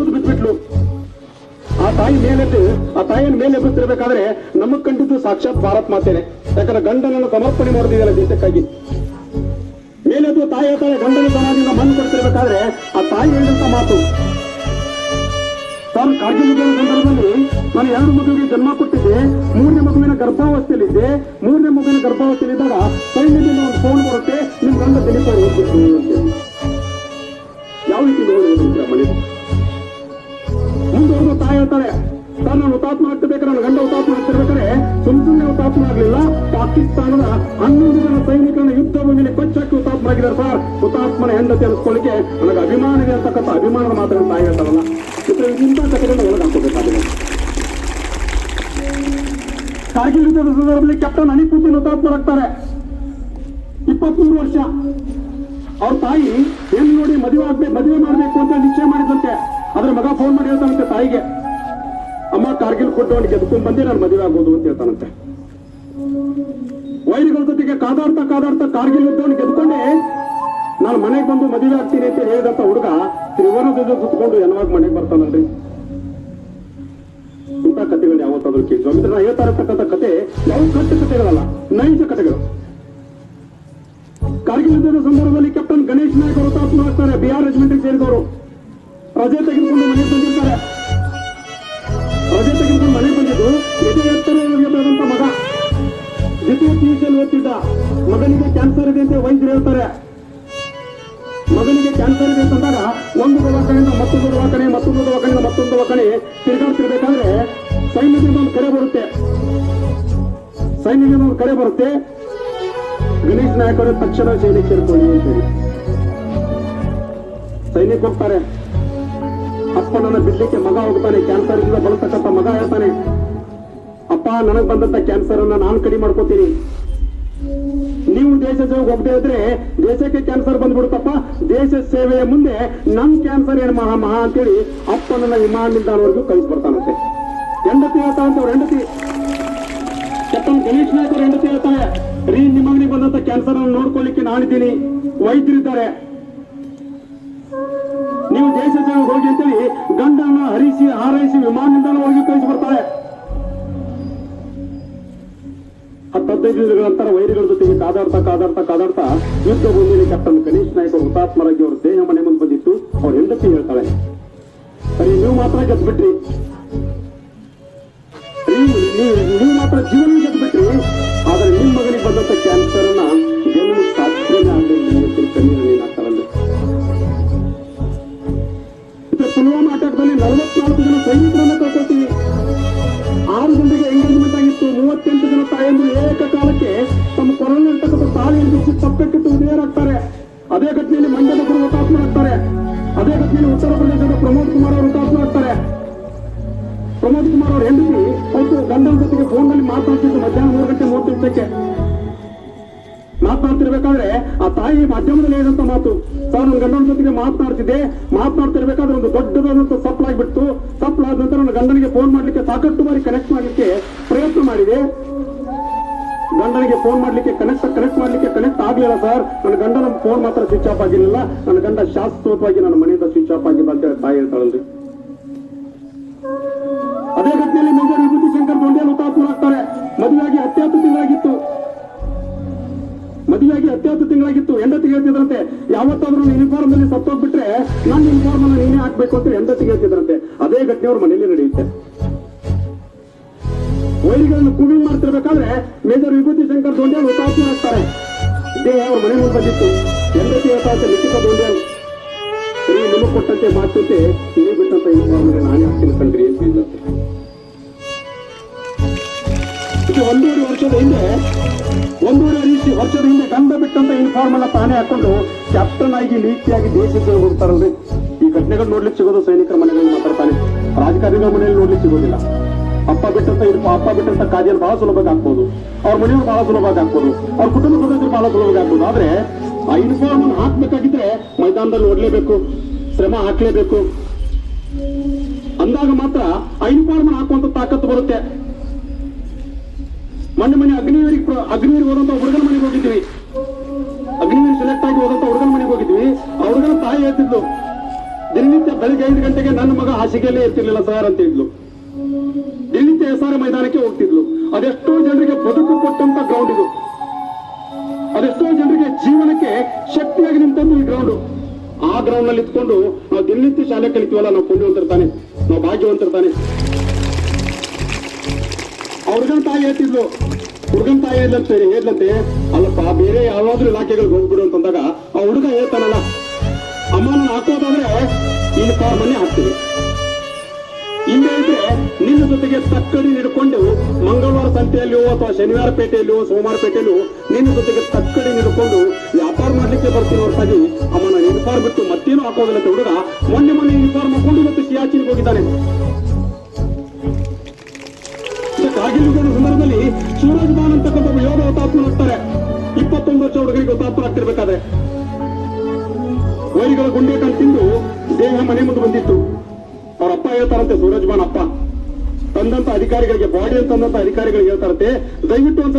ಕುದ್ದು ಬಿಟ್ಬಿಟ್ಲು. ಆ ತಾಯಿ ಮೇಲೆದ್ದು ಆ ತಾಯಿಯನ್ನು ಮೇಲೆ ಎಬ್ಬಿಸ್ತಿರ್ಬೇಕಾದ್ರೆ ನಮಗ್ ಕಂಡಿದ್ದು ಸಾಕ್ಷಾತ್ ಭಾರತ್ ಮಾತೇನೆ. ಯಾಕಂದ್ರೆ ಗಂಡನನ್ನು ಸಮರ್ಪಣೆ ಮಾಡೋದಿದೆಯಲ್ಲ ದೇಶಕ್ಕಾಗಿ. ಮೇಲೆದ್ದು ತಾಯಿ ತಾಯಿ ಗಂಡನ ಸಮಾಜದಿಂದ ಮಣ್ಣು ಕೊಡ್ತಿರ್ಬೇಕಾದ್ರೆ ಆ ತಾಯಿ ಹೇಳಿದಂತ ಮಾತು. ತಾನು ಕಾರ್ಗಿಲ್ ಸಂದರ್ಭದಲ್ಲಿ ನಾನು ಎರಡು ಮಗುವಿಗೆ ಜನ್ಮ ಕೊಟ್ಟಿದ್ದೆ, ಮೂರನೇ ಮಗುವಿನ ಗರ್ಭಾವಸ್ಥೆಯಲ್ಲಿದ್ದೆ, ಮೂರನೇ ಮಗುವಿನ ಗರ್ಭಾವಸ್ಥೆಯಲ್ಲಿದ್ದಾಗ ಆಗ್ತಿರ್ಬೇಕಾದ್ರೆ ನಾವು ಆಗ್ಲಿಲ್ಲ ಪಾಕಿಸ್ತಾನದ ಹನ್ನೊಂದು ಜನ ಸೈನಿಕರನ್ನ ಯುದ್ಧ ಭೂಮಿಯಲ್ಲಿ ಕೊಚ್ಚಾಕಿ ಹುತಾತ್ಮ ಆಗಿದ್ದಾರೆ ಸರ್. ಹುತಾತ್ಮನ ಹೆಂಡತಿ ಅನಿಸ್ಕೊಳ್ಳಿಕ್ಕೆ ನನಗೆ ಅಭಿಮಾನ ಇದೆ ಅಂತಕ್ಕಂಥ ಅಭಿಮಾನದ ಮಾತನ್ನು ತಾಯಿ ಹೇಳ್ತಾರಲ್ಲ. ಇಂಥ ಕಥೆಗಳನ್ನ ಒಳಗೆ ಕಾರ್ಗಿಲ್ ಯುದ್ಧದ ಸಂದರ್ಭದಲ್ಲಿ ಕ್ಯಾಪ್ಟನ್ ಅನಿಪುತ್ತಿನ ಹುತಾತ್ಮರಾಗ್ತಾರೆ. ಇಪ್ಪತ್ಮೂರು ವರ್ಷ. ಅವ್ರ ತಾಯಿ ಏನ್ ನೋಡಿ ಮದುವೆ ಆಗ್ಬೇಕು ಮದುವೆ ಮಾಡ್ಬೇಕು ಅಂತ ನಿಶ್ಚಯ ಮಾಡಿದಂತೆ ಅದ್ರ ಮಗ ಫೋನ್ ಮಾಡಿ ಹೇಳ್ತಾನಂತೆ ತಾಯಿಗೆ. ಅಮ್ಮ ಕಾರ್ಗಿಲ್ ಕೊಟ್ಟವನು ಗೆದ್ಕೊಂಡ್ ಬಂದೆ ನಾನು ಮದುವೆ ಆಗೋದು ಅಂತ ಹೇಳ್ತಾನಂತೆ. ವೈರಿಗಳ ಜೊತೆಗೆ ಕಾದಾಡ್ತಾ ಕಾದಾಡ್ತಾ ಕಾರ್ಗಿಲ್ ಯುದ್ಧವನ್ನು ಗೆದ್ಕೊಂಡೆ. ನಾನು ಮನೆಗೆ ಬಂದು ಮದುವೆ ಆಗ್ತೀನಿ ಅಂತ ಹೇಳಿದಂತ ಹುಡುಗ ತ್ರಿವರ್ಣ ಜೊತೆ ಕುತ್ಕೊಂಡು ಎನ್ವಾಗ ಮನೆಗೆ ಬರ್ತಾನಲ್ರಿ ಇಂಥ ಕಥೆಗಳು ಯಾವತ್ತಾದ್ರೂ ಕೇಳಿದ್ರು ಸ್ವಾಮಿ ನಾನು ಹೇಳ್ತಾ ಇರತಕ್ಕಂಥ ಕತೆ ಯಾವ ಕಟ್ಟು ಕಥೆಗಳಲ್ಲ, ನೈಜ ಕಥೆಗಳು. ಕಾರ್ಗಿಲ್ ಯುದ್ಧದ ಸಂದರ್ಭದಲ್ಲಿ ಕ್ಯಾಪ್ಟನ್ ಗಣೇಶ್ ನಾಯಕ್ ಅವರು ಹುತಾತ್ಮರಾಗ್ತಾರೆ ಬಿಆರ್ ರೆಜಿಮೆಂಟ್ ಸೇರಿದವರು. ರಜೆ ತೆಗೆದುಕೊಂಡು ಮನೆಗೆ ಬಂದಿರ್ತಾರೆ. ಮಗನಿಗೆ ಕ್ಯಾನ್ಸರ್ ಇದೆ ಅಂತ ವೈದ್ಯರು ಹೇಳ್ತಾರೆ. ಮಗನಿಗೆ ಕ್ಯಾನ್ಸರ್ ಇದೆ ಅಂತಂದಾಗ ಒಂದು ದವಾಖಾನೆಯಿಂದ ಮತ್ತೊಂದು ದವಾಖಾನೆ, ಮತ್ತೊಂದು ದವಾಖಾನೆಯಿಂದ ಮತ್ತೊಂದು ದವಾಖಾನೆ ತಿರುಗಾಡ್ತಿರ್ಬೇಕಾದ್ರೆ ಸೈನ್ಯದಿಂದ ಒಂದು ಕರೆ ಬರುತ್ತೆ. ಸೈನ್ಯದಿಂದ ಒಂದು ಕರೆ ಬರುತ್ತೆ. ಗಣೇಶ್ ನಾಯಕರು ತಕ್ಷಣ ಸೈನಿಕ ಸೇರ್ಕೊಳ್ಳಿ ಅಂತ ಹೇಳಿ. ಸೈನಿಕ ಹೋಗ್ತಾರೆ. ಅಪ್ಪನನ್ನ ಬಿಡ್ಲಿಕ್ಕೆ ಮಗ ಹೋಗ್ತಾನೆ ಕ್ಯಾನ್ಸರ್ ಇಂದ ಬಳಸ್ತಕ್ಕಂಥ ಮಗ ಹೇಳ್ತಾನೆ. ಅಪ್ಪ, ನನಗ್ ಬಂದಂತ ಕ್ಯಾನ್ಸರ್ ಅನ್ನ ನಾನು ಕಡಿಮೆ ಮಾಡ್ಕೋತೀನಿ. ನೀವು ದೇಶ ಸೇವೆಗೆ ಹೋಗದೆ ಇದ್ರೆ ದೇಶಕ್ಕೆ ಕ್ಯಾನ್ಸರ್ ಬಂದ್ಬಿಡುತ್ತಪ್ಪ ದೇಶ ಸೇವೆಯ ಮುಂದೆ ನಮ್ ಕ್ಯಾನ್ಸರ್ ಏನ್ ಮಹಾ ಮಹಾ ಅಂತೇಳಿ ಅಪ್ಪನನ್ನ ವಿಮಾನ ನಿಲ್ದಾಣವರೆಗೂ ಕಳಿಸ್ಬಿಡ್ತಾನಂತೆ ಹೆಂಡತಿ ಹೇಳ್ತಾನಂತ ಅವ್ರ, ಹೆಂಡತಿ. ಕ್ಯಾಪ್ಟನ್ ಗಣೇಶ್ ನಾಯಕ್ ಅವ್ರ, ಹೆಂಡತಿ ಹೇಳ್ತಾರೆ ರೀ ನಿಮಗೆ ಬಂದಂತ ಕ್ಯಾನ್ಸರ್ ಅನ್ನು ನೋಡ್ಕೊಳ್ಳಿಕ್ಕೆ ನಾನಿದ್ದೀನಿ. ವೈದ್ಯರಿದ್ದಾರೆ ನೀವು ದೇಶ ಸೇವೆಗೆ ಹೋಗಿ ಅಂತೇಳಿ ಗಂಡನ್ನ ಹರಿಸಿ, ಹಾರೈಸಿ ವಿಮಾನ ನಿಲ್ದಾಣವರೆಗೂ ಕಳಿಸಿ ಹದಿನೈದು ದಿನಗಳ ವೈರಿಗಳ ಜೊತೆಗೆ ಕಾದಾಡ್ತಾ ಕಾದಾಡ್ತಾ ಕಾದಾಡ್ತಾ ಯುದ್ಧ ಭೂಮಿಯಲ್ಲಿ ಕ್ಯಾಪ್ಟನ್ ಗಣೇಶ್ ನಾಯಕ್ ಅವರು ಹುತಾತ್ಮರಾಗಿ ಅವ್ರ ದೇಹ ಮನೆ ಮುಂದೆ ಬಂದಿತ್ತು. ಅವ್ರ ಹೆಂಡತಿ ಹೇಳ್ತಾಳೆ. ಸರಿ, ನೀವು ಮಾತ್ರ ಗೆದ್ಬಿಟ್ರಿ. ನೀವು ಮಾತ್ರ ಜೀವನ ಗೆದ್ಬಿಟ್ರಿ. ಮೂವತ್ತೆಂಟು ಜನ ತಾಯಂದ್ರು ಏಕಕಾಲಕ್ಕೆ ತಮ್ಮ ಕೊರಲಿರ್ತಕ್ಕಂಥ ತಾಳಿಯನ್ನು ಬಿಚ್ಚಿ ತಪ್ಪಕ್ಕಿಟ್ಟು ಉದಯರಾಗ್ತಾರೆ ಅದೇ ಘಟನೆಯಲ್ಲಿ ಮಂಡ್ಯದ ಗುರು ಹುತಾತ್ಮರಾಗ್ತಾರೆ ಅದೇ ಘಟನೆಯಲ್ಲಿ ಉತ್ತರ ಪ್ರದೇಶದ ಪ್ರಮೋದ್ ಕುಮಾರ್ ಅವರು ಹುತಾತ್ಮರಾಗ್ತಾರೆ ಪ್ರಮೋದ್ ಕುಮಾರ್ ಅವರು ಹೆಂಡತಿ ಅವತ್ತು ಗಂಡನ ಜೊತೆಗೆ ಫೋನ್ನಲ್ಲಿ ಮಾತಾಡ್ತಿದ್ದು ಮಧ್ಯಾಹ್ನ ಮೂರು ಗಂಟೆ ನಿಮಿಷಕ್ಕೆ ಮಾತನಾಡ್ತಿರ್ಬೇಕಾದ್ರೆ ಆ ತಾಯಿ ಮಾಧ್ಯಮದಲ್ಲಿ ಹೇಳಿದಂತ ಮಾತು. ಸರ್ ಗಂಡನ ಜೊತೆಗೆ ಮಾತನಾಡ್ತಿದ್ದೆ ಮಾತನಾಡ್ತಿರ್ಬೇಕಾದ್ರೆ ಒಂದು ದೊಡ್ಡದಾದಂತ ಸಪ್ಲಾಗ್ಬಿಟ್ಟು ಸಪ್ಲಾದ ನಂತರ ನನ್ನ ಗಂಡನಿಗೆ ಫೋನ್ ಮಾಡ್ಲಿಕ್ಕೆ ಸಾಕಷ್ಟು ಬಾರಿ ಕನೆಕ್ಟ್ ಮಾಡ್ಲಿಕ್ಕೆ ಗಂಡನಿಗೆ ಫೋನ್ ಮಾಡ್ಲಿಕ್ಕೆ ಕನೆಕ್ಟ್ ಕನೆಕ್ಟ್ ಮಾಡ್ಲಿಕ್ಕೆ ಕನೆಕ್ಟ್ ಆಗ್ಲಿಲ್ಲ ಸರ್ ನನ್ನ ಗಂಡನ ಫೋನ್ ಮಾತ್ರ ಸ್ವಿಚ್ ಆಫ್ ಆಗಿರಲಿಲ್ಲ. ನನ್ನ ಗಂಡ ಶಾಶ್ವತವಾಗಿ ನನ್ನ ಮನೆಯಿಂದ ಸ್ವಿಚ್ ಆಫ್ ಆಗಿಲ್ಲ ಅಂತ ತಾಯಿ ಹೇಳ್ತಾಳಲ್ರಿ ಅದೇ ಘಟನೆಯಲ್ಲಿ ಮೇಜರ್ ವಿಭೂತಿ ಶಂಕರ್ ಆಗ್ತಾರೆ ಹುತಾತ್ಮರಾಗ್ತಾರೆ ಮದುವೆಯಾಗಿ ಅತ್ಯಂತ ತಿಂಗಳಾಗಿತ್ತು. ಮದುವೆಯಾಗಿ ಅತ್ಯಾತು ತಿಂಗಳಾಗಿತ್ತು. ಹೆಂಡತಿ ಹೇಳ್ತಿದ್ರಂತೆ, ಯಾವತ್ತಾದ್ರೂ ಯೂನಿಫಾರ್ಮ್ ಅಲ್ಲಿ ಸತ್ತೋಗ್ಬಿಟ್ರೆ ನನ್ನ ಯೂನಿಫಾರ್ಮ್ ಅನ್ನ ನೀನೇ ಹಾಕ್ಬೇಕು ಅಂತ ಹೆಂಡತಿ ಹೇಳ್ತಿದ್ರಂತೆ. ಅದೇ ಘಟನೆ ಅವ್ರ ಮನೆಯಲ್ಲಿ ನಡೆಯುತ್ತೆ. ವೈರಿಗಳನ್ನು ಕುಮಿ ಮಾಡ್ತಿರ್ಬೇಕಾದ್ರೆ ಮೇಜರ್ ವಿಭೂತಿ ಶಂಕರ್ ದೊಂಡೇಲ್ ಹುತಾತ್ಮರಾಗ್ತಾರೆ ಇದೇ ಅವ್ರ ಮನೆ ಮುಂದೆ ಬಂದಿತ್ತು. ಹೆಂಡತಿ ಹೇಳ್ತಾ ಇದ್ದ ಲಿಖಿತ ಸರಿ ನಿಮಗೆ ಕೊಟ್ಟಂತೆ ಮಾತುತೆ ನೀವು ಬಿಟ್ಟಂತ ಇನ್ಫಾರ್ಮೇಶನ್ ನಾನೇ ಹಾಕ್ತೀನಿ ಕಣ್ರಿ ಅಂತ ಇದು ಒಂದೂವರೆ ವರ್ಷದ ಹಿಂದೆ, ಒಂದೂವರೆ ರೀತಿ ವರ್ಷದ ಹಿಂದೆ ಗಂಧ ಬಿಟ್ಟಂತ ಯೂನಿಫಾರ್ಮ್ ಅನ್ನ ತಾನೇ ಹಾಕೊಂಡು ಕ್ಯಾಪ್ಟನ್ ಆಗಿ ನೀತಿಯಾಗಿ ದೇಶಕ್ಕೆ ಹೋಗ್ತಾರಲ್ರಿ. ಈ ಘಟನೆಗಳು ನೋಡ್ಲಿಕ್ಕೆ ಸಿಗೋದು ಸೈನಿಕರ ಮನೆಗಳಲ್ಲಿ ಮಾತಾಡ್ತಾನೆ ರಾಜಕಾರಣಿಗಳ ಮನೆಯಲ್ಲಿ ನೋಡ್ಲಿಕ್ಕೆ ಸಿಗೋದಿಲ್ಲ. ಅಪ್ಪ ಬಿಟ್ಟಂತ ಅಪ್ಪ ಬಿಟ್ಟಂತ ಕಾಜಿಯನ್ನು ಬಹಳ ಸುಲಭವಾಗಿ ಆಗ್ಬೋದು. ಅವ್ರ ಮನೆಯವ್ರು ಬಹಳ ಸುಲಭವಾಗಿ ಆಗ್ಬೋದು. ಅವ್ರ ಕುಟುಂಬ ಸದಸ್ಯರು ಬಹಳ ಸುಲಭವಾಗಿ ಆಗ್ಬೋದು. ಆದ್ರೆ ಆ ಯೂನಿಫಾರ್ಮ್ ಅನ್ನು ಹಾಕ್ಬೇಕಾಗಿದ್ರೆ ಮೈದಾನದಲ್ಲಿ ಓಡ್ಲೇಬೇಕು, ಶ್ರಮ ಹಾಕ್ಲೇಬೇಕು. ಅಂದಾಗ ಮಾತ್ರ ಆ ಯೂನಿಫಾರ್ಮ್ ಹಾಕುವಂತ ತಾಕತ್ತು ಬರುತ್ತೆ. ಮೊನ್ನೆ ಮನೆ ಅಗ್ನಿವೀರಿಗೆ ಅಗ್ನಿವೀರಿಗೆ ಹೋದಂತ ಹುಡುಗನ ಮನೆಗೆ ಹೋಗಿದ್ವಿ. ಅಗ್ನಿವೀರ್ ಸೆಲೆಕ್ಟ್ ಆಗಿ ಹೋದಂತ ಹುಡುಗನ ಮನೆಗೆ ಹೋಗಿದ್ವಿ. ಆ ತಾಯಿ ಹೇಳ್ತಿದ್ಲು, ದಿನನಿತ್ಯ ಬೆಳಿಗ್ಗೆ ಐದು ಗಂಟೆಗೆ ನನ್ನ ಮಗ ಹಾಸಿಗೆಯಲ್ಲೇ ಇರ್ತಿರ್ಲಿಲ್ಲ ಸರ್ ಅಂತ ಹೇಳಿದ್ಲು. ದಿನನಿತ್ಯ ಎಸ್ಆರ್ ಮೈದಾನಕ್ಕೆ ಹೋಗ್ತಿದ್ಲು? ಅದೆಷ್ಟೋ ಜನರಿಗೆ ಬದುಕು ಕೊಟ್ಟಂತ ಗ್ರೌಂಡ್ ಇದು. ಅದೆಷ್ಟೋ ಜನರಿಗೆ ಜೀವನಕ್ಕೆ ಶಕ್ತಿಯಾಗಿ ನಿಂತದ್ದು ಈ ಗ್ರೌಂಡ್ ಆ ಗ್ರೌಂಡ್ನಲ್ಲಿ ಇತ್ಕೊಂಡು ನಾವು ದಿನನಿತ್ಯ ಶಾಲೆ ಕಲಿತೀವಲ್ಲ, ನಾವು ಪುಣ್ಯವಂತಿರ್ತಾನೆ ನಾವು ಭಾಗ್ಯವಂತಿರ್ತಾನೆ ಹುಡುಗನ ತಾಯಿ ಹೇಳ್ತಿದ್ಲು, ಹುಡುಗನ ತಾಯಿ ಹೇಳ್ದಂತೆ ಹೇಳ್ದಂತೆ ಅಲ್ಲಪ್ಪ, ಬೇರೆ ಯಾವಾದ್ರೂ ಇಲಾಖೆಗಳಿಗೆ ಹೋಗ್ಬಿಡು ಅಂತಂದಾಗ ಆ ಹುಡುಗ ಹೇಳ್ತಾನಲ್ಲ, ಅಮ್ಮ, ನಾನು ಹಾಕೋದಾದ್ರೆ ಇನ್ನು ಮನೆ ಹಾಕ್ತೀನಿ. ಹಿಂದೆ ಇದ್ರೆ ನಿನ್ನ ಜೊತೆಗೆ ತಕ್ಕಡಿ ಹಿಡ್ಕೊಂಡು ಮಂಗಳವಾರ ಸಂತೆಯಲ್ಲಿಯೋ ಅಥವಾ ಶನಿವಾರ ಪೇಟೆಯಲ್ಲಿಯೋ, ಸೋಮವಾರ ನಿನ್ನ ಜೊತೆಗೆ ತಕ್ಕಡಿ ಹಿಡ್ಕೊಂಡು ವ್ಯಾಪಾರ ಮಾಡ್ಲಿಕ್ಕೆ ಬರ್ತೀನಿ ಹೊರತಾಗಿ. ಅವನ ಯೂನಿಫಾರ್ಮ್ ಬಿಟ್ಟು ಮತ್ತೇನು ಹಾಕೋದಿಲ್ಲ ಅಂತ ಹುಡುಗ. ಮೊನ್ನೆ ಮೊನ್ನೆ ಯೂನಿಫಾರ್ಮ್ ಹಾಕೊಂಡು ಮತ್ತೆ ಸಿಯಾಚಿನ್ಗೆ ಹೋಗಿದ್ದಾನೆ. ಕಾರ್ಗಿಲ್ ಸಂದರ್ಭದಲ್ಲಿ ಸೂರಜ್ ಬಾನ್ ಅಂತಕ್ಕಂಥ ಒಬ್ಬ ಯೋಧ ಹುತಾತ್ಮ ಆಗ್ತಾರೆ. ಇಪ್ಪತ್ತೊಂದು ವರ್ಷ ಹುಡುಗರಿಗೆ ಹುತಾತ್ಮ ಆಗ್ತಿರ್ಬೇಕಾದ್ರೆ. ವೈರಿಗಳ ಗುಂಡೇಟನ್ನು ತಿಂದು ದೇಹ ಮನೆ ಮುಂದೆ ಬಂದಿತ್ತು. ಅವ್ರ ಅಪ್ಪ ಹೇಳ್ತಾರಂತೆ ಸೂರಜ್ ಬಾನ್ ಅಪ್ಪ ತಂದಂತ ಅಧಿಕಾರಿಗಳಿಗೆ ಬಾಡಿ ತಂದಂತ ಅಧಿಕಾರಿಗಳಿಗೆ ಹೇಳ್ತಾರಂತೆ. ದಯವಿಟ್ಟು ಒಂದ್ಸರಿ